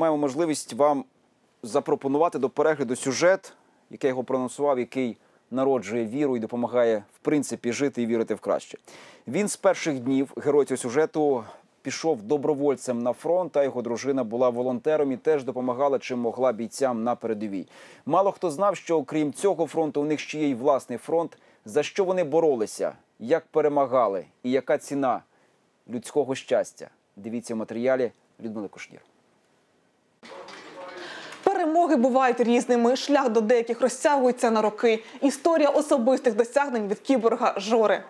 Маємо можливість вам запропонувати до перегляду сюжет, який його проанонсував, який народжує віру і допомагає в принципі жити і вірити в краще. Він з перших днів герой цього сюжету пішов добровольцем на фронт, а його дружина була волонтером і теж допомагала чим могла бійцям на передовій. Мало хто знав, що окрім цього фронту у них ще є й власний фронт, за що вони боролися, як перемагали і яка ціна людського щастя. Дивіться матеріалі Людмили Кушнір. Перемоги бувають різними. Шлях до деяких розтягується на роки. Історія особистих досягнень від кіборга Жори.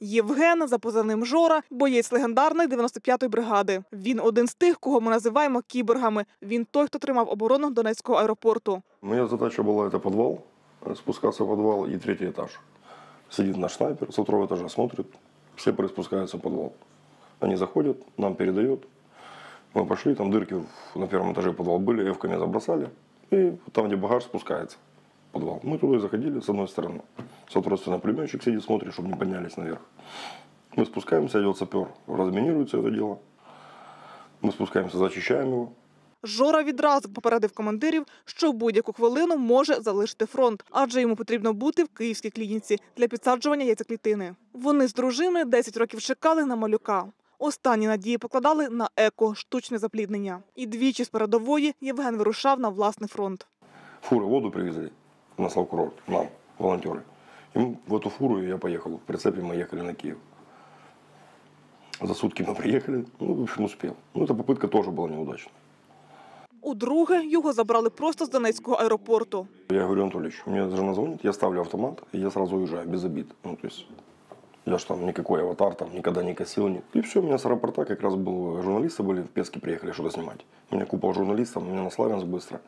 Євген за позивним Жора, боєць легендарної 95-ї бригади. Він один з тих, кого ми називаємо кіборгами. Він той, хто тримав оборону Донецького аеропорту. Моя задача была это подвал, э, спускаться в подвал и третий этаж. Сидит наш снайпер со второго этажа, смотрит, все спускаются в подвал. Они заходят, нам передают. Мы пошли, там дырки в- на первом этаже подвал были, эвками забросали. И там, где багаж, спускается в подвал. Мы туда и заходили с одной стороны. Соответственно, пулеметчик сидит, смотрит, чтобы не поднялись наверх. Мы спускаемся, идет сапер, разминируется это дело. Мы спускаемся, зачищаем его. Жора відразу попередив командирів, що в будь-яку хвилину може залишити фронт, адже йому потрібно бути в київській клініці для підсаджування яйцеклітини. Вони з дружиною 10 років чекали на малюка. Останні надії покладали на еко штучне запліднення. І двічі з передової Євген вирушав на власний фронт. фуры воду привезли на Славкурорт, нам, волонтеры. И мы в эту фуру я поехал. В прицепе мы ехали на Киев. За сутки мы приехали, ну, в общем, успел. Ну, эта попытка тоже была неудачной. Удруге його забрали просто з Донецького аеропорту. Я говорю, Анатольевич, мне жена звонит, я ставлю автомат, и я сразу уезжаю, без обид. Ну, то есть, я ж там никакой аватар, там никогда не косил. Ни... И все, у меня с аэропорта как раз был, журналисты были в Песке, приехали что-то снимать. У меня купа журналистов, у меня на Славянск быстро.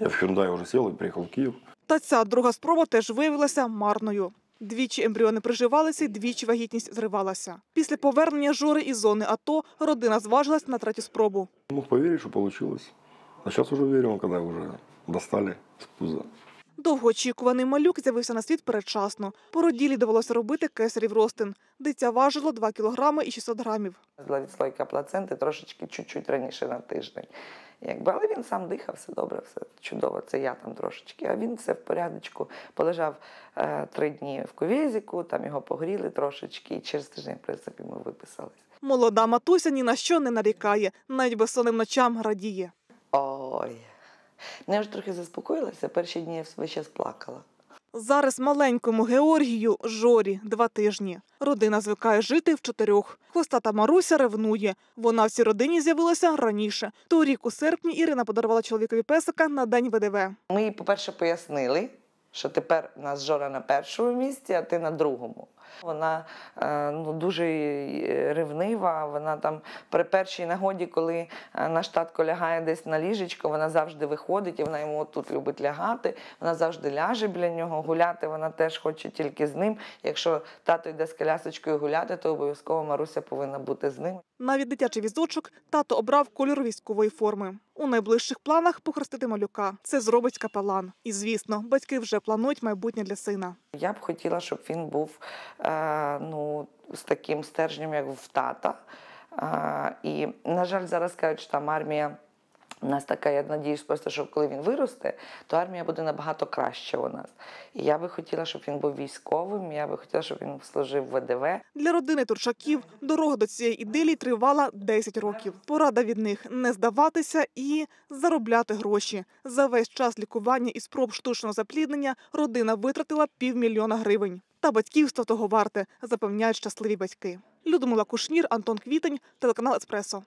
Я в Hyundai уже сел и приехал в Киев. Та ця друга спроба теж виявилася марною. Двічі ембріони приживалися, і двічі вагітність зривалася. Після повернення Жори із зони АТО родина зважилась на третю спробу. Не Мог поверить, что получилось. А сейчас уже верю, когда уже достали с пуза. Довгоочікуваний малюк з'явився на світ передчасно. Породілі довелося робити кесарів ростин. Дитя важило 2 кілограми і 600 грамів. Була відслойка плаценти трошечки чуть-чуть раніше на тиждень. Якби, але він сам дихав, все добре, все чудово. Це я там трошечки. А він все в порядочку. Полежав е, три дні в ковізіку, там його погріли трошечки, і через тиждень, в принципі, ми виписались. Молода матуся ні на що не нарікає, навіть безсонним ночам радіє. Ой. Ну, я вже трохи заспокоїлася, перші дні я весь час плакала. Зараз маленькому Георгію Жорі два тижні. Родина звикає жити в чотирьох. Хвостата Маруся ревнує. Вона в цій родині з'явилася раніше. Торік у серпні Ірина подарувала чоловікові песика на день ВДВ. Ми їй, по-перше, пояснили, що тепер у нас Жора на першому місці, а ти на другому. Вона е, ну, дуже е, ревнива. Вона там при першій нагоді, коли е, наш татко лягає десь на ліжечко, вона завжди виходить, і вона йому тут любить лягати. Вона завжди ляже біля нього. Гуляти вона теж хоче тільки з ним. Якщо тато йде з колясочкою гуляти, то обов'язково Маруся повинна бути з ним. Навіть дитячий візочок тато обрав кольор військової форми. У найближчих планах похрестити малюка. Це зробить капелан. І звісно, батьки вже планують майбутнє для сина. Я б хотіла, щоб він був е, ну, з таким стержнем, як в тата. Е, і, на жаль, зараз кажуть, що там армія. У нас така, я надіюсь, просто що коли він виросте, то армія буде набагато краще у нас. І я би хотіла, щоб він був військовим, я би хотіла, щоб він служив в ВДВ. Для родини Турчаків дорога до цієї ідилії тривала 10 років. Порада від них не здаватися і заробляти гроші. За весь час лікування і спроб штучного запліднення родина витратила півмільйона гривень. Та батьківство того варте, запевняють щасливі батьки. Людмила Кушнір, Антон Квітень, телеканал Еспресо.